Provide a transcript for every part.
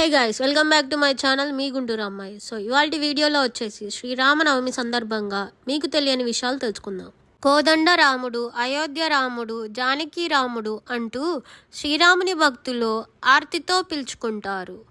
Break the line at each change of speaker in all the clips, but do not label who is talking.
Hey guys welcome back to my channel మీ గుంటూరు అమ్మాయి. So ఇవాళ వీడియోలో వచ్చేసి శ్రీరామనవమి సందర్భంగా మీకు తెలియని విషయాలు తెలుసుకుందాం. కోదండ రాముడు అయోధ్య రాముడు జానకి రాముడు అంటూ శ్రీరాముని భక్తులు ఆర్తితో పిలుచుకుంటారు.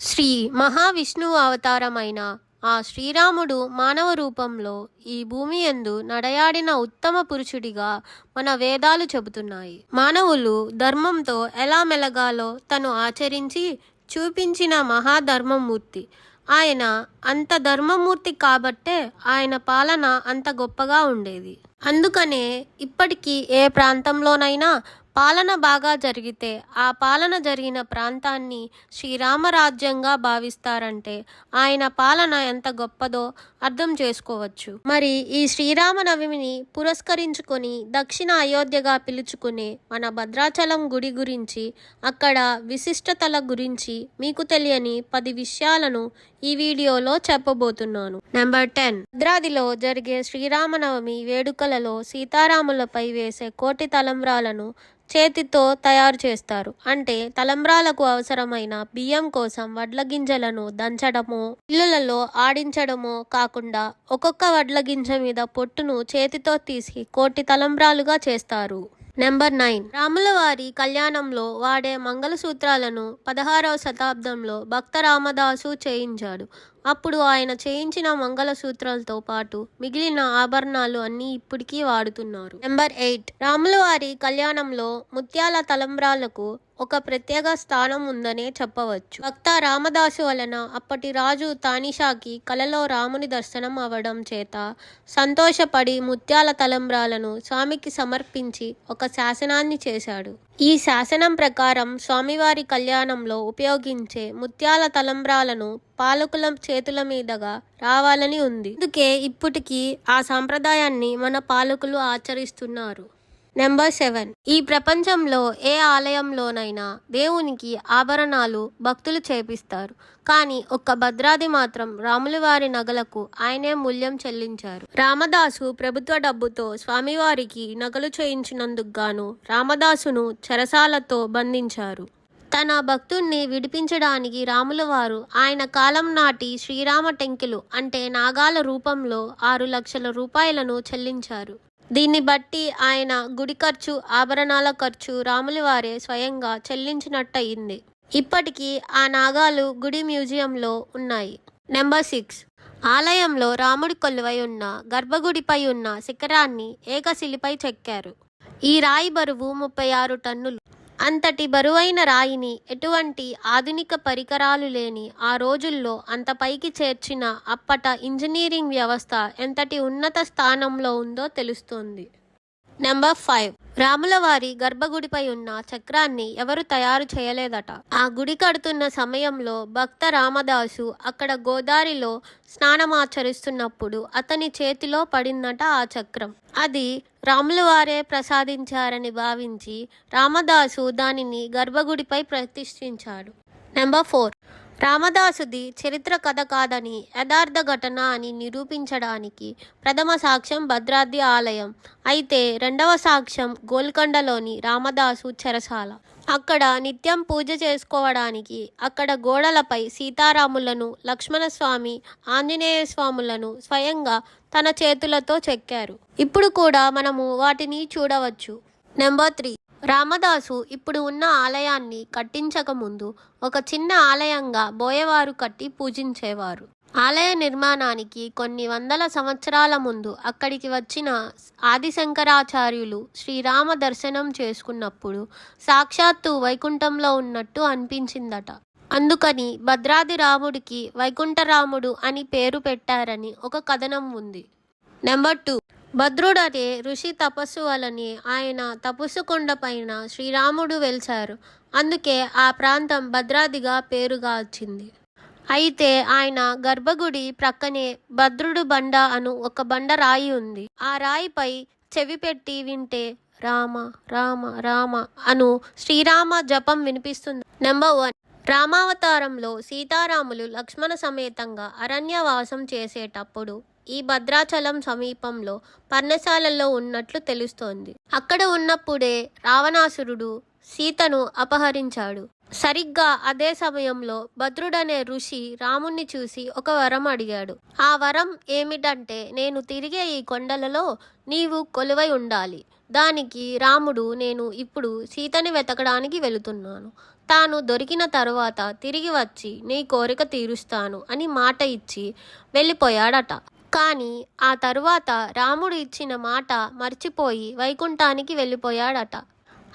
శ్రీ మహావిష్ణువు అవతారమైన ఆ శ్రీరాముడు మానవ రూపంలో ఈ భూమి యందు నడయాడిన ఉత్తమ పురుషుడిగా మన వేదాలు చెబుతున్నాయి. మానవులు ధర్మంతో ఎలా మెలగాలో తను ఆచరించి చూపించిన మహాధర్మమూర్తి. ఆయన అంత ధర్మమూర్తి కాబట్టే ఆయన పాలన అంత గొప్పగా ఉండేది. అందుకనే ఇప్పటికీ ఏ ప్రాంతంలోనైనా పాలన బాగా జరిగితే ఆ పాలన జరిగిన ప్రాంతాన్ని శ్రీరామరాజ్యంగా భావిస్తారంటే ఆయన పాలన ఎంత గొప్పదో అర్థం చేసుకోవచ్చు. మరి ఈ శ్రీరామనవమిని పురస్కరించుకొని దక్షిణ అయోధ్యగా పిలుచుకునే మన భద్రాచలం గుడి గురించి అక్కడ విశిష్టతల గురించి మీకు తెలియని పది విషయాలను ఈ వీడియోలో చెప్పబోతున్నాను. Number ten. భద్రాదిలో జరిగే శ్రీరామనవమి వేడుకలలో సీతారాములపై వేసే కోటి తలంబ్రాలను చేతితో తయారు చేస్తారు. అంటే తలంబ్రాలకు అవసరమైన బియ్యం కోసం వడ్ల గింజలను దంచడము ఇల్లులలో ఆడించడమో కాకుండా ఒక్కొక్క వడ్ల గింజ మీద పొట్టును చేతితో తీసి కోటి తలంబ్రాలుగా చేస్తారు. Number nine. రాముల వారి కళ్యాణంలో వాడే మంగళసూత్రాలను పదహారవ శతాబ్దంలో భక్త రామదాసు చేయించాడు. అప్పుడు ఆయన చేయించిన మంగళసూత్రాలతో పాటు మిగిలిన ఆభరణాలు అన్నీ ఇప్పటికీ వాడుతున్నారు. నెంబర్ ఎయిట్ రాముల వారి కళ్యాణంలో ముత్యాల తలంబ్రాలకు ఒక ప్రత్యేక స్థానం ఉందనే చెప్పవచ్చు. భక్త రామదాసు వలన అప్పటి రాజు తానిషాకి కలలో రాముని దర్శనం అవ్వడం చేత సంతోషపడి ముత్యాల తలంబ్రాలను స్వామికి సమర్పించి ఒక శాసనాన్ని చేశాడు. ఈ శాసనం ప్రకారం స్వామివారి కళ్యాణంలో ఉపయోగించే ముత్యాల తలంబ్రాలను పాలకుల చేతుల మీదుగా రావాలని ఉంది. అందుకే ఇప్పటికీ ఆ సాంప్రదాయాన్ని మన పాలకులు ఆచరిస్తున్నారు. నెంబర్ సెవెన్ ఈ ప్రపంచంలో ఏ ఆలయంలోనైనా దేవునికి ఆభరణాలు భక్తులు చేపిస్తారు. కానీ ఒక్క భద్రాది మాత్రం రాములవారి నగలకు ఆయనే మూల్యం చెల్లించారు. రామదాసు ప్రభుత్వ డబ్బుతో స్వామివారికి నగలు చేయించినందుకు గాను రామదాసును చెరసాలతో బంధించారు. తన భక్తుణ్ణి విడిపించడానికి రాముల వారు ఆయన కాలం నాటి శ్రీరామ టెంకిలు అంటే నాగాల రూపంలో ఆరు లక్షల రూపాయలను చెల్లించారు. దీన్ని బట్టి ఆయన గుడి ఖర్చు ఆభరణాల ఖర్చు రాముల వారే స్వయంగా చెల్లించినట్టయింది. ఇప్పటికీ ఆ నాగాలు గుడి మ్యూజియంలో ఉన్నాయి. Number six. ఆలయంలో రాముడి కొలువై ఉన్న గర్భగుడిపై ఉన్న శిఖరాన్ని ఏకశిలిపై చెక్కారు. ఈ రాయి బరువు ముప్పై ఆరు టన్నులు. అంతటి బరువైన రాయిని ఎటువంటి ఆధునిక పరికరాలు లేని ఆ రోజుల్లో అంత పైకి చేర్చిన అప్పట ఇంజనీరింగ్ వ్యవస్థ ఎంతటి ఉన్నత స్థానంలో ఉందో తెలుస్తోంది. నెంబర్ ఫైవ్ రాముల వారి గర్భగుడిపై ఉన్న చక్రాన్ని ఎవరు తయారు చేయలేదట. ఆ గుడి కడుతున్న సమయంలో భక్త రామదాసు అక్కడ గోదారిలో స్నానమాచరిస్తున్నప్పుడు అతని చేతిలో పడిందట ఆ చక్రం. అది రాముల వారే ప్రసాదించారని భావించి రామదాసు దానిని గర్భగుడిపై ప్రతిష్ఠించాడు. నెంబర్ ఫోర్ రామదాసుది చరిత్ర కథ కాదని యథార్థ ఘటన అని నిరూపించడానికి ప్రథమ సాక్ష్యం భద్రాద్రి ఆలయం. అయితే రెండవ సాక్ష్యం గోల్కొండలోని రామదాసు చెరసాల. అక్కడ నిత్యం పూజ చేసుకోవడానికి అక్కడ గోడలపై సీతారాములను లక్ష్మణస్వామి ఆంజనేయ స్వాములను స్వయంగా తన చేతులతో చెక్కారు. ఇప్పుడు కూడా మనము వాటిని చూడవచ్చు. Number three. రామదాసు ఇప్పుడు ఉన్న ఆలయాన్ని కట్టించక ముందు ఒక చిన్న ఆలయంగా బోయవారు కట్టి పూజించేవారు. ఆలయ నిర్మాణానికి కొన్ని వందల సంవత్సరాల ముందు అక్కడికి వచ్చిన ఆదిశంకరాచార్యులు శ్రీరామ దర్శనం చేసుకున్నప్పుడు సాక్షాత్తు వైకుంఠంలో ఉన్నట్టు అనిపించిందట. అందుకని భద్రాది రాముడికి వైకుంఠరాముడు అని పేరు పెట్టారని ఒక కథనం ఉంది. నెంబర్ టూ భద్రుడనే ఋషి తపస్సు వలని ఆయన తపస్సు కొండపైన శ్రీరాముడు వెలిశారు అందుకే ఆ ప్రాంతం భద్రాదిగా పేరుగా వచ్చింది. అయితే ఆయన గర్భగుడి ప్రక్కనే భద్రుడు బండ అను ఒక బండ రాయి ఉంది. ఆ రాయిపై చెవి పెట్టి వింటే రామ రామ రామ అను శ్రీరామ జపం వినిపిస్తుంది. నెంబర్ వన్ రామావతారంలో సీతారాములు లక్ష్మణ సమేతంగా అరణ్యవాసం చేసేటప్పుడు ఈ భద్రాచలం సమీపంలో పర్ణశాలలో ఉన్నట్లు తెలుస్తోంది. అక్కడ ఉన్నప్పుడే రావణాసురుడు సీతను అపహరించాడు. సరిగ్గా అదే సమయంలో భద్రుడనే ఋషి రాముణ్ణి చూసి ఒక వరం అడిగాడు. ఆ వరం ఏమిటంటే నేను తిరిగే ఈ కొండలలో నీవు కొలువై ఉండాలి. దానికి రాముడు నేను ఇప్పుడు సీతని వెతకడానికి వెళుతున్నాను. తాను దొరికిన తరువాత తిరిగి వచ్చి నీ కోరిక తీరుస్తాను అని మాట ఇచ్చి వెళ్ళిపోయాడట. కానీ ఆ తరువాత రాముడు ఇచ్చిన మాట మర్చిపోయి వైకుంఠానికి వెళ్ళిపోయాడట.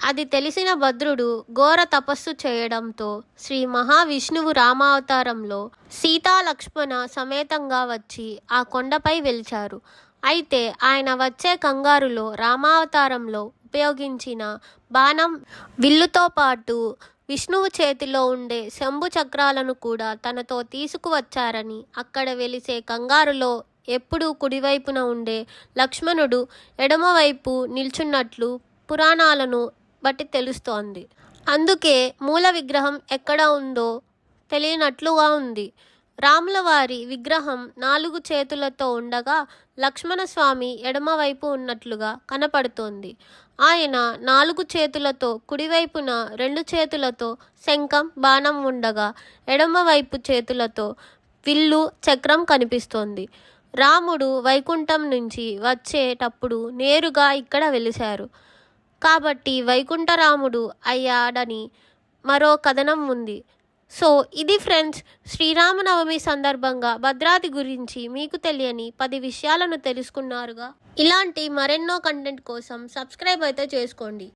అది తెలిసిన భద్రుడు ఘోర తపస్సు చేయడంతో శ్రీ మహావిష్ణువు రామావతారంలో సీతా లక్ష్మణ సమేతంగా వచ్చి ఆ కొండపై వెలిచారు. అయితే ఆయన వచ్చే కంగారులో రామావతారంలో ఉపయోగించిన బాణం విల్లుతో పాటు విష్ణువు చేతిలో ఉండే శంభు చక్రాలను కూడా తనతో తీసుకువచ్చారని అక్కడ వెలిసే కంగారులో ఎప్పుడూ కుడివైపున ఉండే లక్ష్మణుడు ఎడమవైపు నిల్చున్నట్లు పురాణాలను బట్టి తెలుస్తోంది. అందుకే మూల విగ్రహం ఎక్కడ ఉందో తెలియనట్లుగా ఉంది. రాముల వారి విగ్రహం నాలుగు చేతులతో ఉండగా లక్ష్మణస్వామి ఎడమవైపు ఉన్నట్లుగా కనపడుతోంది. ఆయన నాలుగు చేతులతో కుడివైపున రెండు చేతులతో శంఖం బాణం ఉండగా ఎడమవైపు చేతులతో విల్లు చక్రం కనిపిస్తోంది. రాముడు వైకుంఠం నుంచి వచ్చేటప్పుడు నేరుగా ఇక్కడ వెలిశారు. కాబట్టి వైకుంఠరాముడు అయ్యాడని మరో కథనం ఉంది. సో ఇది ఫ్రెండ్స్ శ్రీరామనవమి సందర్భంగా భద్రాది గురించి మీకు తెలియని పది విషయాలను తెలుసుకున్నారుగా. ఇలాంటి మరెన్నో కంటెంట్ కోసం సబ్స్క్రైబ్ అయితే చేసుకోండి.